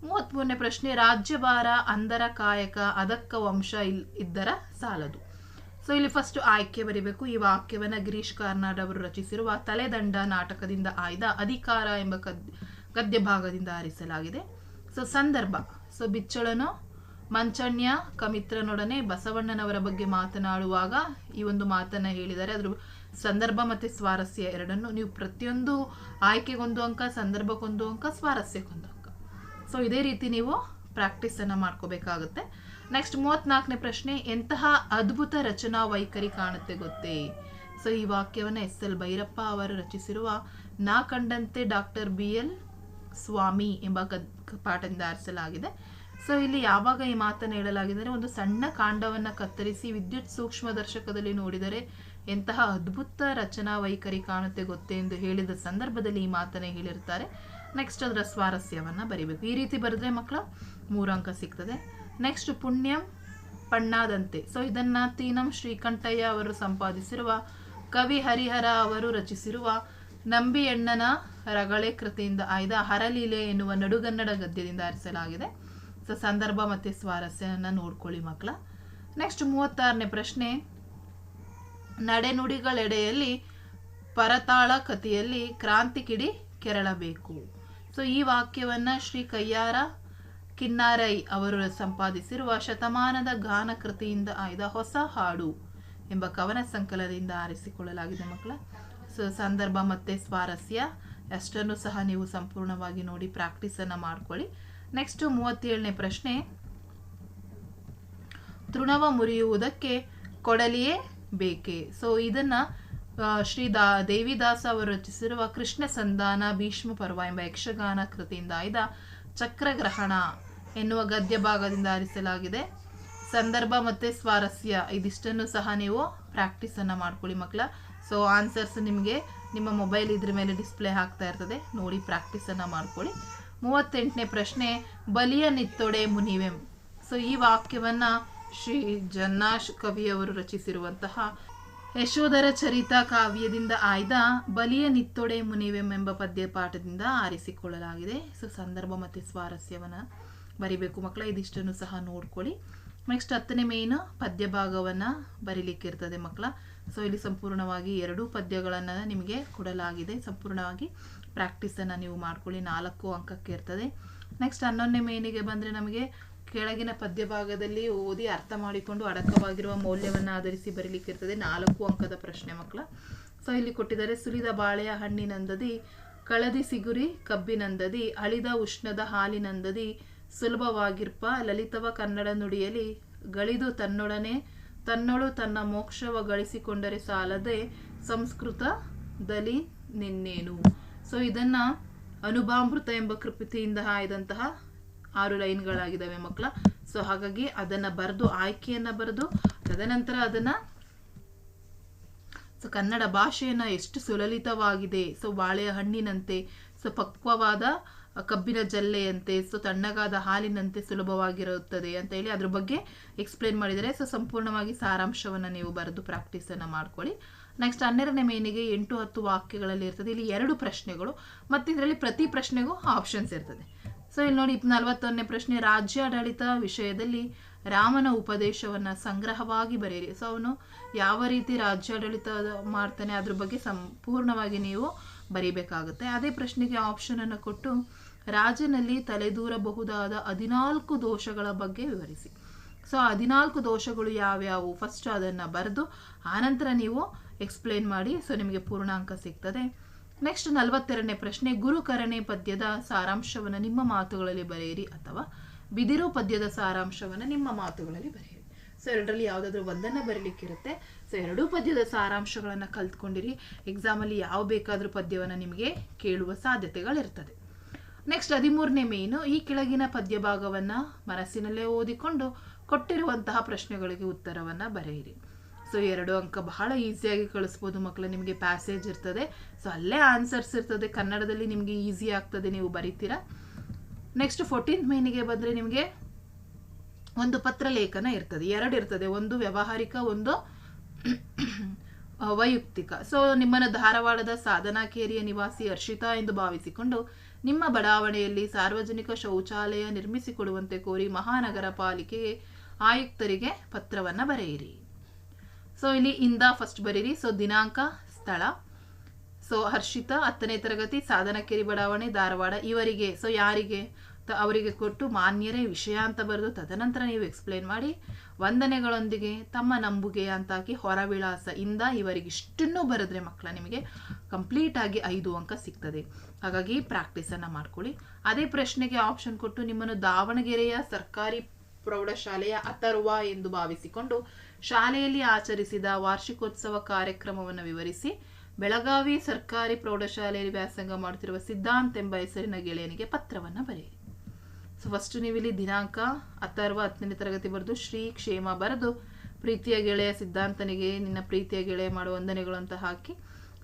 ಮೂವತ್ತ್ಮೂರನೇ ಪ್ರಶ್ನೆ, ರಾಜ್ಯಭಾರ ಅಂದರ ಕಾಯಕ, ಅದಕ್ಕ ವಂಶ ಇಲ್, ಇದ್ದರ ಸಾಲದು. ಸೊ ಇಲ್ಲಿ ಫಸ್ಟ್ ಆಯ್ಕೆ ಬರೀಬೇಕು. ಈ ವಾಕ್ಯವನ್ನು ಗಿರೀಶ್ ಕಾರ್ನಾಡ್ ಅವರು ರಚಿಸಿರುವ ತಲೆದಂಡ ನಾಟಕದಿಂದ ಆಯ್ದ ಅಧಿಕಾರ ಎಂಬ ಗದ್ಯ ಭಾಗದಿಂದ ಆರಿಸಲಾಗಿದೆ. ಸೊ ಸಂದರ್ಭ. ಸೊ ಬಿಚ್ಚಳನು, ಮಂಚಣ್ಯ, ಕಮಿತ್ರನೊಡನೆ ಬಸವಣ್ಣನವರ ಬಗ್ಗೆ ಮಾತನಾಡುವಾಗ ಈ ಒಂದು ಮಾತನ್ನ ಹೇಳಿದ್ದಾರೆ ಅದ್ರ ಸಂದರ್ಭ ಮತ್ತೆ ಸ್ವಾರಸ್ಯ ಎರಡನ್ನು ನೀವು ಪ್ರತಿಯೊಂದು ಆಯ್ಕೆಗೊಂದು ಅಂಕ, ಸಂದರ್ಭಕ್ಕೊಂದು ಅಂಕ, ಸ್ವಾರಸ್ಯಕ್ಕೊಂದು ಅಂಕ. ಸೊ ಇದೇ ರೀತಿ ನೀವು ಪ್ರಾಕ್ಟೀಸನ್ನು ಮಾಡ್ಕೋಬೇಕಾಗುತ್ತೆ. ನೆಕ್ಸ್ಟ್ ಮೂವತ್ನಾಲ್ಕನೇ ಪ್ರಶ್ನೆ, ಎಂತಹ ಅದ್ಭುತ ರಚನಾ ವೈಖರಿ ಕಾಣುತ್ತೆ ಗೊತ್ತೇ? ಸೊ ಈ ವಾಕ್ಯವನ್ನು ಎಸ್ ಎಲ್ ಭೈರಪ್ಪ ಅವರು ರಚಿಸಿರುವ ನಾ ಕಂಡಂತೆ ಡಾಕ್ಟರ್ ಬಿ ಎಲ್ ಸ್ವಾಮಿ ಎಂಬ ಗದ್, ಪಾಠದಿಂದ ಆರಿಸಲಾಗಿದೆ. ಸೊ ಇಲ್ಲಿ ಯಾವಾಗ ಈ ಮಾತನ್ನು ಹೇಳಲಾಗಿದೆ ಅಂದರೆ ಒಂದು ಸಣ್ಣ ಕಾಂಡವನ್ನು ಕತ್ತರಿಸಿ ವಿದ್ಯುತ್ ಸೂಕ್ಷ್ಮದರ್ಶಕದಲ್ಲಿ ನೋಡಿದರೆ ಎಂತಹ ಅದ್ಭುತ ರಚನಾ ವೈಖರಿ ಕಾಣುತ್ತೆ ಗೊತ್ತೇ ಎಂದು ಹೇಳಿದ ಸಂದರ್ಭದಲ್ಲಿ ಈ ಮಾತನ್ನು ಹೇಳಿರ್ತಾರೆ. ನೆಕ್ಸ್ಟ್ ಅದರ ಸ್ವಾರಸ್ಯವನ್ನು ಬರಿಬೇಕು. ಈ ರೀತಿ ಬರೆದ್ರೆ ಮಕ್ಕಳು ಮೂರು ಅಂಕ ಸಿಗ್ತದೆ. ನೆಕ್ಸ್ಟ್ ಪುಣ್ಯಂ ಪಣ್ಣಾದಂತೆ. ಸೊ ಇದನ್ನ ತೀನಂ ಶ್ರೀಕಂಠಯ್ಯ ಅವರು ಸಂಪಾದಿಸಿರುವ, ಕವಿ ಹರಿಹರ ಅವರು ರಚಿಸಿರುವ, ನಂಬಿ ನಂಬಿಯಣ್ಣನ ರಗಳೆ ಕೃತಿಯಿಂದ ಆಯ್ದ ಹರಲೀಲೆ ಎನ್ನುವ ನಡುಗನ್ನಡ ಗದ್ಯದಿಂದ ಆರಿಸಲಾಗಿದೆ. ಸೊ ಸಂದರ್ಭ ಮತ್ತು ಸ್ವಾರಸ್ಯನ ನೋಡ್ಕೊಳ್ಳಿ ಮಕ್ಕಳ. ನೆಕ್ಸ್ಟ್ ಮೂವತ್ತಾರನೇ ಪ್ರಶ್ನೆ. ನಡೆನುಡಿಗಳೆಡೆಯಲ್ಲಿ ಪರತಾಳ ಕಥೆಯಲ್ಲಿ ಕ್ರಾಂತಿ ಕಿಡಿ ಕೆರಳಬೇಕು. ಸೊ ಈ ವಾಕ್ಯವನ್ನ ಶ್ರೀ ಕಯ್ಯಾರ ಕಿನ್ನಾರೈ ಅವರು ಸಂಪಾದಿಸಿರುವ ಶತಮಾನದ ಗಾನ ಕೃತಿಯಿಂದ ಆಯ್ದ ಹೊಸ ಹಾಡು ಎಂಬ ಕವನ ಸಂಕಲನದಿಂದ ಆರಿಸಿಕೊಳ್ಳಲಾಗಿದೆ ಮಕ್ಕಳ. ಸೊ ಸಂದರ್ಭ ಮತ್ತು ಸ್ವಾರಸ್ಯ ಅಷ್ಟನ್ನು ಸಹ ನೀವು ಸಂಪೂರ್ಣವಾಗಿ ನೋಡಿ ಪ್ರಾಕ್ಟೀಸನ್ನು ಮಾಡ್ಕೊಳ್ಳಿ. ನೆಕ್ಸ್ಟ್ ಮೂವತ್ತೇಳನೇ ಪ್ರಶ್ನೆ. ತೃಣವ ಮುರಿಯುವುದಕ್ಕೆ ಕೊಡಲಿಯೇ ಬೇಕೆ? ಸೊ ಇದನ್ನ ಶ್ರೀ ದಾ ದೇವಿದಾಸ ಅವರು ರಚಿಸಿರುವ ಕೃಷ್ಣ ಸಂಧಾನ ಭೀಷ್ಮ ಪರ್ವ ಎಂಬ ಯಕ್ಷಗಾನ ಕೃತಿಯಿಂದ ಆಯ್ದ ಚಕ್ರಗ್ರಹಣ ಎನ್ನುವ ಗದ್ಯ ಭಾಗದಿಂದ ಆರಿಸಲಾಗಿದೆ. ಸಂದರ್ಭ ಮತ್ತು ಸ್ವಾರಸ್ಯ, ಇದಿಷ್ಟನ್ನು ಸಹ ನೀವು ಪ್ರಾಕ್ಟೀಸನ್ನು ಮಾಡ್ಕೊಳ್ಳಿ ಮಕ್ಕಳ ಸೊ ಆನ್ಸರ್ಸ್ ನಿಮಗೆ ನಿಮ್ಮ ಮೊಬೈಲ್ ಇದ್ರ ಮೇಲೆ ಡಿಸ್ಪ್ಲೇ ಆಗ್ತಾ ಇರ್ತದೆ. ನೋಡಿ ಪ್ರಾಕ್ಟೀಸನ್ನು ಮಾಡ್ಕೊಳ್ಳಿ. ಮೂವತ್ತೆಂಟನೇ ಪ್ರಶ್ನೆ, ಬಲಿಯ ನಿತ್ತೊಡೆ ಮುನಿವೆಂ. ಸೊ ಈ ವಾಕ್ಯವನ್ನ ಶ್ರೀ ಜನ್ನಾಶ್ ಕವಿಯವರು ರಚಿಸಿರುವಂತಹ ಯಶೋಧರ ಚರಿತ ಕಾವ್ಯದಿಂದ ಆಯ್ದ ಬಲಿಯ ನಿತ್ತೊಡೆ ಮುನಿವೆಂಬೆಂಬ ಪದ್ಯ ಪಾಠದಿಂದ ಆರಿಸಿಕೊಳ್ಳಲಾಗಿದೆ. ಸೊ, ಸಂದರ್ಭ ಮತ್ತು ಸ್ವಾರಸ್ಯವನ್ನು ಬರಿಬೇಕು ಮಕ್ಕಳ, ಇದಿಷ್ಟನ್ನು ಸಹ ನೋಡ್ಕೊಳ್ಳಿ. ನೆಕ್ಸ್ಟ್ ಹತ್ತನೇ ಮೇನ್ ಪದ್ಯ ಭಾಗವನ್ನು ಬರೀಲಿಕ್ಕಿರ್ತದೆ ಮಕ್ಕಳ. ಸೊ ಇಲ್ಲಿ ಸಂಪೂರ್ಣವಾಗಿ ಎರಡೂ ಪದ್ಯಗಳನ್ನು ನಿಮಗೆ ಕೊಡಲಾಗಿದೆ. ಸಂಪೂರ್ಣವಾಗಿ ಪ್ರಾಕ್ಟೀಸನ್ನು ನೀವು ಮಾಡ್ಕೊಳ್ಳಿ. ನಾಲ್ಕು ಅಂಕಕ್ಕೆ ಇರ್ತದೆ. ನೆಕ್ಸ್ಟ್ ಹನ್ನೊಂದನೇ ಮೇನಿಗೆ ಬಂದರೆ ನಮಗೆ ಕೆಳಗಿನ ಪದ್ಯಭಾಗದಲ್ಲಿ ಓದಿ ಅರ್ಥ ಮಾಡಿಕೊಂಡು ಅಡಕವಾಗಿರುವ ಮೌಲ್ಯವನ್ನು ಆಧರಿಸಿ ಬರೀಲಿಕ್ಕಿರ್ತದೆ ನಾಲ್ಕು ಅಂಕದ ಪ್ರಶ್ನೆ ಮಕ್ಕಳ. ಸೊ ಇಲ್ಲಿ ಕೊಟ್ಟಿದ್ದಾರೆ, ಸುಲಿದ ಬಾಳೆಯ ಹಣ್ಣಿನಂದದಿ ಕಳದಿ ಸಿಗುರಿ ಕಬ್ಬಿನಂದದಿ ಅಳಿದ ಉಷ್ಣದ ಹಾಲಿನಂದದಿ ಸುಲಭವಾಗಿರ್ಪ, ಲಲಿತವ ಕನ್ನಡ ನುಡಿಯಲಿ, ಗಳಿದು ತನ್ನೊಡನೆ, ತನ್ನೊಳು ತನ್ನ ಮೋಕ್ಷವ ಗಳಿಸಿಕೊಂಡರೆ ಸಾಲದೆ ಸಂಸ್ಕೃತದಲ್ಲಿ ನಿನ್ನೇನು. ಸೊ ಇದನ್ನ ಅನುಭಾಮೃತ ಎಂಬ ಕೃತಿಯಿಂದ ಆಯ್ದಂತಹ ಆರು ಲೈನ್ಗಳಾಗಿದ್ದಾವೆ ಮಕ್ಕಳ. ಸೊ ಹಾಗಾಗಿ ಅದನ್ನ ಬರೆದು ಆಯ್ಕೆಯನ್ನ ಬರೆದು, ತದನಂತರ ಅದನ್ನ ಸೊ ಕನ್ನಡ ಭಾಷೆಯನ್ನು ಎಷ್ಟು ಸುಲಲಿತವಾಗಿದೆ. ಸೊ ಬಾಳೆಯ ಹಣ್ಣಿನಂತೆ ಸೊ ಪಕ್ವವಾದ ಕಬ್ಬಿನ ಜಲ್ಲೆಯಂತೆ ಸೊ ತಣ್ಣಗಾದ ಹಾಲಿನಂತೆ ಸುಲಭವಾಗಿರುತ್ತದೆ ಅಂತ ಹೇಳಿ ಅದ್ರ ಬಗ್ಗೆ ಎಕ್ಸ್ಪ್ಲೇನ್ ಮಾಡಿದರೆ ಸೊ ಸಂಪೂರ್ಣವಾಗಿ ಸಾರಾಂಶವನ್ನು ನೀವು ಬರೆದು ಪ್ರಾಕ್ಟೀಸನ್ನು ಮಾಡ್ಕೊಳ್ಳಿ. ನೆಕ್ಸ್ಟ್ ಹನ್ನೆರಡನೇ ಮೇನಿಗೆ ಎಂಟು ಹತ್ತು ವಾಕ್ಯಗಳಲ್ಲಿ ಇರ್ತದೆ. ಇಲ್ಲಿ ಎರಡು ಪ್ರಶ್ನೆಗಳು ಮತ್ತು ಇದರಲ್ಲಿ ಪ್ರತಿ ಪ್ರಶ್ನೆಗೂ ಆಪ್ಷನ್ಸ್ ಇರ್ತದೆ. ಸೊ ಇಲ್ಲಿ ನೋಡಿ ನಲವತ್ತೊಂದನೇ ಪ್ರಶ್ನೆ, ರಾಜ್ಯಾಡಳಿತ ವಿಷಯದಲ್ಲಿ ರಾಮನ ಉಪದೇಶವನ್ನು ಸಂಗ್ರಹವಾಗಿ ಬರೆಯಿರಿ. ಸೊ ಅವನು ಯಾವ ರೀತಿ ರಾಜ್ಯಾಡಳಿತ ಮಾಡ್ತಾನೆ ಅದ್ರ ಬಗ್ಗೆ ಸಂಪೂರ್ಣವಾಗಿ ನೀವು ಬರೀಬೇಕಾಗುತ್ತೆ. ಅದೇ ಪ್ರಶ್ನೆಗೆ ಆಪ್ಷನನ್ನು ಕೊಟ್ಟು, ರಾಜನಲ್ಲಿ ತಲೆದೂರಬಹುದಾದ ಹದಿನಾಲ್ಕು ದೋಷಗಳ ಬಗ್ಗೆ ವಿವರಿಸಿ. ಸೊ ಹದಿನಾಲ್ಕು ದೋಷಗಳು ಯಾವ್ಯಾವು? ಫಸ್ಟ್ ಅದನ್ನು ಬರೆದು, ಆನಂತರ ನೀವು ಎಕ್ಸ್ಪ್ಲೇನ್ ಮಾಡಿ ಸೊ ನಿಮಗೆ ಪೂರ್ಣಾಂಕ ಸಿಗ್ತದೆ. ನೆಕ್ಸ್ಟ್ ನಲವತ್ತೆರಡನೇ ಪ್ರಶ್ನೆ ಗುರುಕರಣೆ ಪದ್ಯದ ಸಾರಾಂಶವನ್ನು ನಿಮ್ಮ ಮಾತುಗಳಲ್ಲಿ ಬರೆಯಿರಿ ಅಥವಾ ಬಿದಿರು ಪದ್ಯದ ಸಾರಾಂಶವನ್ನು ನಿಮ್ಮ ಮಾತುಗಳಲ್ಲಿ ಬರೆಯಿರಿ. ಸೊ ಎರಡರಲ್ಲಿ ಯಾವುದಾದ್ರೂ ಒಂದನ್ನು ಬರೀಲಿಕ್ಕಿರುತ್ತೆ ಸೊ ಎರಡೂ ಪದ್ಯದ ಸಾರಾಂಶಗಳನ್ನು ಕಲ್ತ್ಕೊಂಡಿರಿ. ಎಕ್ಸಾಮಲ್ಲಿ ಯಾವ ಬೇಕಾದರೂ ಪದ್ಯವನ್ನು ನಿಮಗೆ ಕೇಳುವ ಸಾಧ್ಯತೆಗಳಿರ್ತದೆ. ನೆಕ್ಸ್ಟ್ ಹದಿಮೂರನೇ ಮೇನು ಈ ಕೆಳಗಿನ ಪದ್ಯ ಭಾಗವನ್ನು ಮನಸ್ಸಿನಲ್ಲೇ ಓದಿಕೊಂಡು ಕೊಟ್ಟಿರುವಂತಹ ಪ್ರಶ್ನೆಗಳಿಗೆ ಉತ್ತರವನ್ನು ಬರೆಯಿರಿ. ಸೊ ಎರಡು ಅಂಕ ಬಹಳ ಈಸಿಯಾಗಿ ಕಳಿಸ್ಬೋದು ಮಕ್ಕಳು, ನಿಮಗೆ ಪ್ಯಾಸೇಜ್ ಇರ್ತದೆ. ಸೊ ಅಲ್ಲೇ ಆನ್ಸರ್ಸ್ ಇರ್ತದೆ. ಕನ್ನಡದಲ್ಲಿ ನಿಮಗೆ ಈಸಿ ಆಗ್ತದೆ, ನೀವು ಬರೀತೀರಾ. ನೆಕ್ಸ್ಟ್ ಫೋರ್ಟೀನ್ತ್ ಮೇನಿಗೆ ಬಂದರೆ ನಿಮಗೆ ಒಂದು ಪತ್ರ ಲೇಖನ ಇರ್ತದೆ. ಎರಡು ಇರ್ತದೆ. ಒಂದು ವ್ಯಾವಹಾರಿಕ, ಒಂದು ವೈಯಕ್ತಿಕ ಸೊ ನಿಮ್ಮನ್ನು ಧಾರವಾಡದ ಸಾಧನಾಕೇರಿಯ ನಿವಾಸಿ ಹರ್ಷಿತಾ ಎಂದು ಭಾವಿಸಿಕೊಂಡು ನಿಮ್ಮ ಬಡಾವಣೆಯಲ್ಲಿ ಸಾರ್ವಜನಿಕ ಶೌಚಾಲಯ ನಿರ್ಮಿಸಿಕೊಡುವಂತೆ ಕೋರಿ ಮಹಾನಗರ ಪಾಲಿಕೆ ಆಯುಕ್ತರಿಗೆ ಪತ್ರವನ್ನು ಬರೆಯಿರಿ. ಸೊ ಇಲ್ಲಿ ಇಂದ ಫಸ್ಟ್ ಬರೀರಿ. ಸೊ ದಿನಾಂಕ, ಸ್ಥಳ. ಸೊ ಹರ್ಷಿತಾ, ಹತ್ತನೇ ತರಗತಿ, ಸಾಧನಕೇರಿ, ಬಡಾವಣೆ, ಧಾರವಾಡ, ಇವರಿಗೆ. ಸೊ ಯಾರಿಗೆ? ಅವರಿಗೆ ಕೊಟ್ಟು ಮಾನ್ಯರೇ ವಿಷಯ ಅಂತ ಬರೆದು ತದನಂತರ ನೀವು ಎಕ್ಸ್ಪ್ಲೇನ್ ಮಾಡಿ ವಂದನೆಗಳೊಂದಿಗೆ ತಮ್ಮ ನಂಬುಗೆ ಅಂತ ಹಾಕಿ ಹೊರವಿಳಾಸ ಇಂದ ಇವರಿಗೆ ಇಷ್ಟನ್ನು ಬರೆದ್ರೆ ಮಕ್ಕಳ ನಿಮಗೆ ಕಂಪ್ಲೀಟ್ ಆಗಿ ಐದು ಅಂಕ ಸಿಗ್ತದೆ. ಹಾಗಾಗಿ ಪ್ರಾಕ್ಟೀಸನ್ನು ಮಾಡ್ಕೊಳ್ಳಿ. ಅದೇ ಪ್ರಶ್ನೆಗೆ ಆಪ್ಷನ್ ಕೊಟ್ಟು ನಿಮ್ಮನ್ನು ದಾವಣಗೆರೆಯ ಸರ್ಕಾರಿ ಪ್ರೌಢಶಾಲೆಯ ಅಥರ್ವ ಎಂದು ಭಾವಿಸಿಕೊಂಡು ಶಾಲೆಯಲ್ಲಿ ಆಚರಿಸಿದ ವಾರ್ಷಿಕೋತ್ಸವ ಕಾರ್ಯಕ್ರಮವನ್ನು ವಿವರಿಸಿ, ಬೆಳಗಾವಿ ಸರ್ಕಾರಿ ಪ್ರೌಢಶಾಲೆಯಲ್ಲಿ ವ್ಯಾಸಂಗ ಮಾಡುತ್ತಿರುವ ಸಿದ್ಧಾಂತ್ ಎಂಬ ಹೆಸರಿನ ಗೆಳೆಯನಿಗೆ ಪತ್ರವನ್ನು ಬರೆಯಿರಿ. ಸೊ, ಫಸ್ಟ್ ನೀವು ಇಲ್ಲಿ ದಿನಾಂಕ ಅಥರ್ವ ಹತ್ತನೇ ತರಗತಿ ಬರೆದು, ಶ್ರೀ ಕ್ಷೇಮ ಬರೆದು, ಪ್ರೀತಿಯ ಗೆಳೆಯ ಸಿದ್ಧಾಂತನಿಗೆ, ನಿನ್ನ ಪ್ರೀತಿಯ ಗೆಳೆಯ ಮಾಡುವ ವಂದನೆಗಳು ಅಂತ ಹಾಕಿ,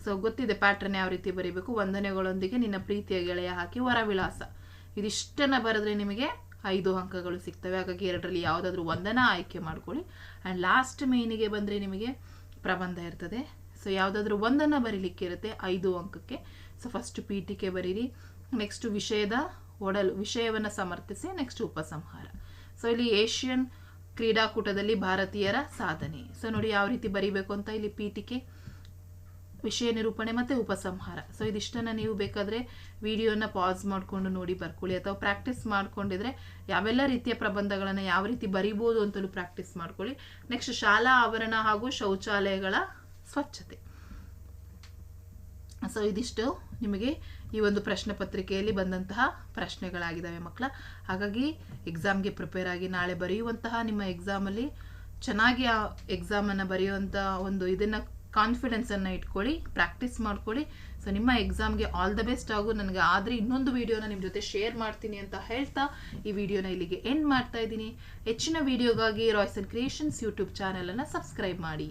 ಸೊ, ಗೊತ್ತಿದೆ ಪ್ಯಾಟ್ರನ್ ಯಾವ ರೀತಿ ಬರೀಬೇಕು. ವಂದನೆಗಳೊಂದಿಗೆ ನಿನ್ನ ಪ್ರೀತಿಯ ಗೆಳೆಯ ಹಾಕಿ ವರವಿಳಾಸ. ವಿಳಾಸ ಇದಿಷ್ಟನ್ನು ಬರೆದ್ರೆ ನಿಮಗೆ ಐದು ಅಂಕಗಳು ಸಿಗ್ತವೆ. ಹಾಗಾಗಿ ಎರಡರಲ್ಲಿ ಯಾವುದಾದ್ರೂ ಒಂದನ್ನು ಆಯ್ಕೆ ಮಾಡ್ಕೊಳ್ಳಿ. ಆ್ಯಂಡ್ ಲಾಸ್ಟ್ ಮೇನಿಗೆ ಬಂದರೆ ನಿಮಗೆ ಪ್ರಬಂಧ ಇರ್ತದೆ. ಸೊ ಯಾವುದಾದ್ರೂ ಒಂದನ್ನು ಬರೀಲಿಕ್ಕೆ ಇರುತ್ತೆ ಐದು ಅಂಕಕ್ಕೆ. ಸೊ ಫಸ್ಟ್ ಪೀಠಿಕೆ ಬರೀರಿ. ನೆಕ್ಸ್ಟ್ ವಿಷಯದ ಒಡಲು, ವಿಷಯವನ್ನು ಸಮರ್ಥಿಸಿ ನೆಕ್ಸ್ಟ್ ಉಪಸಂಹಾರ. ಸೊ ಇಲ್ಲಿ ಏಷ್ಯನ್ ಕ್ರೀಡಾಕೂಟದಲ್ಲಿ ಭಾರತೀಯರ ಸಾಧನೆ. ಸೊ ನೋಡಿ ಯಾವ ರೀತಿ ಬರೀಬೇಕು ಅಂತ ಇಲ್ಲಿ ಪೀಠಿಕೆ. ವಿಷಯ ನಿರೂಪಣೆ ಮತ್ತು ಉಪಸಂಹಾರ. ಸೊ ಇದಿಷ್ಟನ್ನು ನೀವು ಬೇಕಾದರೆ ವಿಡಿಯೋನ ಪಾಸ್ ಮಾಡಿಕೊಂಡು ನೋಡಿ ಬರ್ಕೊಳ್ಳಿ. ಅಥವಾ ಪ್ರಾಕ್ಟೀಸ್ ಮಾಡ್ಕೊಂಡಿದ್ರೆ ಯಾವೆಲ್ಲ ರೀತಿಯ ಪ್ರಬಂಧಗಳನ್ನು ಯಾವ ರೀತಿ ಬರಿಬೋದು ಅಂತಲೂ ಪ್ರಾಕ್ಟೀಸ್ ಮಾಡ್ಕೊಳ್ಳಿ. ನೆಕ್ಸ್ಟ್ ಶಾಲಾ ಆವರಣ ಹಾಗೂ ಶೌಚಾಲಯಗಳ ಸ್ವಚ್ಛತೆ. ಸೊ ಇದಿಷ್ಟು ನಿಮಗೆ ಈ ಒಂದು ಪ್ರಶ್ನೆ ಪತ್ರಿಕೆಯಲ್ಲಿ ಬಂದಂತಹ ಪ್ರಶ್ನೆಗಳಾಗಿದ್ದಾವೆ ಮಕ್ಕಳ. ಹಾಗಾಗಿ ಎಕ್ಸಾಮ್ಗೆ ಪ್ರಿಪೇರ್ ಆಗಿ ನಾಳೆ ಬರೆಯುವಂತಹ ನಿಮ್ಮ ಎಕ್ಸಾಮಲ್ಲಿ ಚೆನ್ನಾಗಿ ಆ ಎಕ್ಸಾಮನ್ನು ಬರೆಯುವಂಥ ಒಂದು ಇದನ್ನು ಕಾನ್ಫಿಡೆನ್ಸನ್ನು ಇಟ್ಕೊಳ್ಳಿ ಪ್ರಾಕ್ಟೀಸ್ ಮಾಡ್ಕೊಳ್ಳಿ. ಸೊ ನಿಮ್ಮ ಎಕ್ಸಾಮ್ಗೆ ಆಲ್ ದ ಬೆಸ್ಟ್ ಆಗು. ನನಗೆ ಆದರೆ ಇನ್ನೊಂದು ವಿಡಿಯೋನ ನಿಮ್ಮ ಜೊತೆ ಶೇರ್ ಮಾಡ್ತೀನಿ ಅಂತ ಹೇಳ್ತಾ ಈ ವಿಡಿಯೋನ ಇಲ್ಲಿಗೆ ಎಂಡ್ ಮಾಡ್ತಾ ಇದ್ದೀನಿ. ಹೆಚ್ಚಿನ ವಿಡಿಯೋಗಾಗಿ ರಾಯ್ಸನ್ ಕ್ರಿಯೇಷನ್ಸ್ ಯೂಟ್ಯೂಬ್ ಚಾನಲನ್ನು ಸಬ್ಸ್ಕ್ರೈಬ್ ಮಾಡಿ.